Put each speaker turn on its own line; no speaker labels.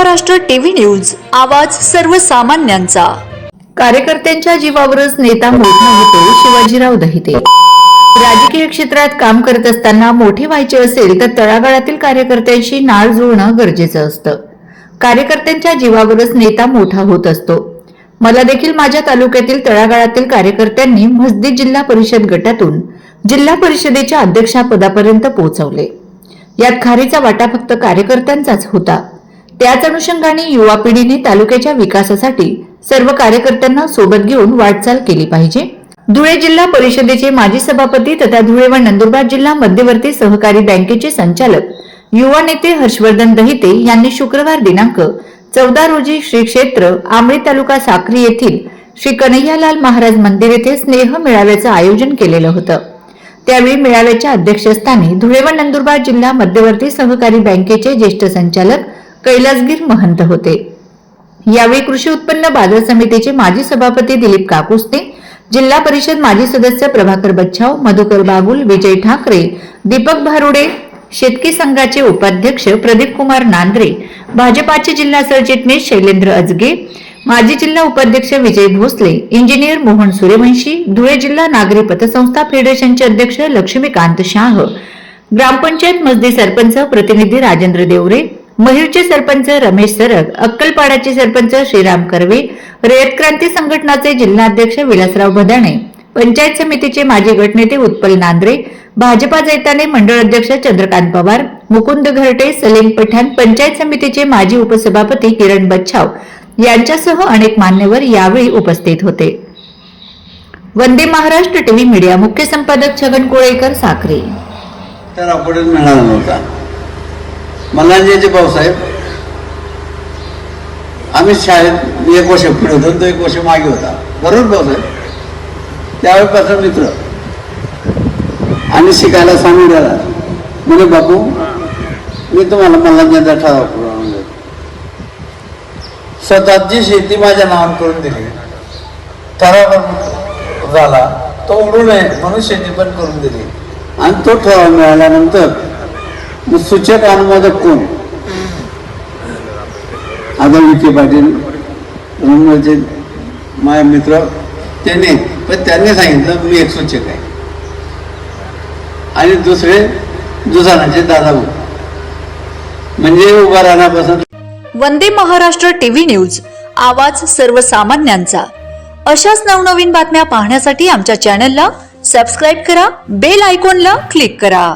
Maharashtra TV news आवाज सर्वसामान्यांचा.
कार्यकर्त्यांच्या जीवावरच नेता मोठा होतो शिवाजीराव दहिते. राजकीय क्षेत्रात काम करत असताना मोठे व्हायचे असेल तर तळागाळातील कार्यकर्त्यांशी नाळ जुळणं गरजेचं असतं. कार्यकर्त्यांच्या जीवावरच नेता मोठा होत असतो. मला देखील माझ्या तालुक्यातील तळागाळातील कार्यकर्त्यांनी मस्जिद जिल्हा परिषद गटातून जिल्हा परिषदेच्या अध्यक्षापदापर्यंत पोहोचवले. यात खारीचा वाटा फक्त कार्यकर्त्यांचाच होता. त्याच अनुषंगाने युवा पिढीने तालुक्याच्या विकासासाठी सर्व कार्यकर्त्यांना सोबत घेऊन वाटचाल केली पाहिजे. धुळे जिल्हा परिषदेचे माजी सभापती तथा धुळे व नंदुरबार जिल्हा मध्यवर्ती सहकारी बँकेचे संचालक युवा नेते हर्षवर्धन दहिते यांनी शुक्रवार दिनांक चौदा रोजी श्री क्षेत्र आंबळी तालुका साक्री येथील श्री कन्हैयालाल महाराज मंदिर येथे स्नेह मेळाव्याचं आयोजन केलेलं होतं. त्यावेळी मेळाव्याच्या अध्यक्षस्थानी धुळे व नंदुरबार जिल्हा मध्यवर्ती सहकारी बँकेचे ज्येष्ठ संचालक कैलासगीर महंत होते. यावेळी कृषी उत्पन्न बाजार समितीचे माजी सभापती दिलीप काकुस्ते जिल्हा परिषद माजी सदस्य प्रभाकर बच्छाव मधुकर बागुल विजय ठाकरे दीपक भारुडे शेतकी संघाचे उपाध्यक्ष प्रदीप कुमार नांद्रे भाजपाचे जिल्हा सरचिटणीस शैलेंद्र अजगे माजी जिल्हा उपाध्यक्ष विजय भोसले इंजिनियर मोहन सूर्यवंशी धुळे जिल्हा नागरी पतसंस्था फेडरेशनचे अध्यक्ष लक्ष्मीकांत शाह ग्रामपंचायत मजदी सरपंच प्रतिनिधी राजेंद्र देवरे मयूरचे सरपंच रमेश सरग अक्कलपाडाचे सरपंच श्रीराम कर्वे रयत क्रांती संघटनाचे जिल्हाध्यक्ष विलासराव भदाणे पंचायत समितीचे माजी गटनेते उत्पल नांद्रे भाजपा जैताने मंडळ अध्यक्ष चंद्रकांत पवार मुकुंद घरटे सलीम पठाण पंचायत समितीचे माजी उपसभापती किरण बच्छाव यांच्यासह अनेक मान्यवर यावेळी उपस्थित होते. वंदे महाराष्ट्र टीव्ही मीडिया मुख्य संपादक छगन कोळेकर साखरे.
तर अपडेट मिळाला नव्हता. मल्हारजीचे भाऊसाहेब आम्ही शाळेत एक वर्ष पुढे होतो तो एक वर्ष मागे होता. बरोबर भाऊसाहेब त्यावेळेपासून मित्र. आणि शिकायला सांगून द्याला म्हणजे बापू मी तुम्हाला मल्हारजींचा ठराव करून देतो. स्वतःची शेती माझ्या नावावर करून दिली. ठराव झाला. तो उडू नये म्हणून शेती पण करून दिली. आणि तो ठराव मिळाल्यानंतर मग सूचक अनुवादक कोण? आदर विखे पाटील मुंबईचे माझे मित्र त्याने पण त्यांनी सांगितलं मी एक सूचक आहे. आणि दुसरे दुसानाचे दादा भाऊ. म्हणजे उभा राहण्यापासून
वंदे महाराष्ट्र टीव्ही न्यूज आवाज सर्वसामान्यांचा. अशाच नवनवीन बातम्या पाहण्यासाठी आमच्या चॅनलला सबस्क्राईब करा बेल आयकॉनला क्लिक करा.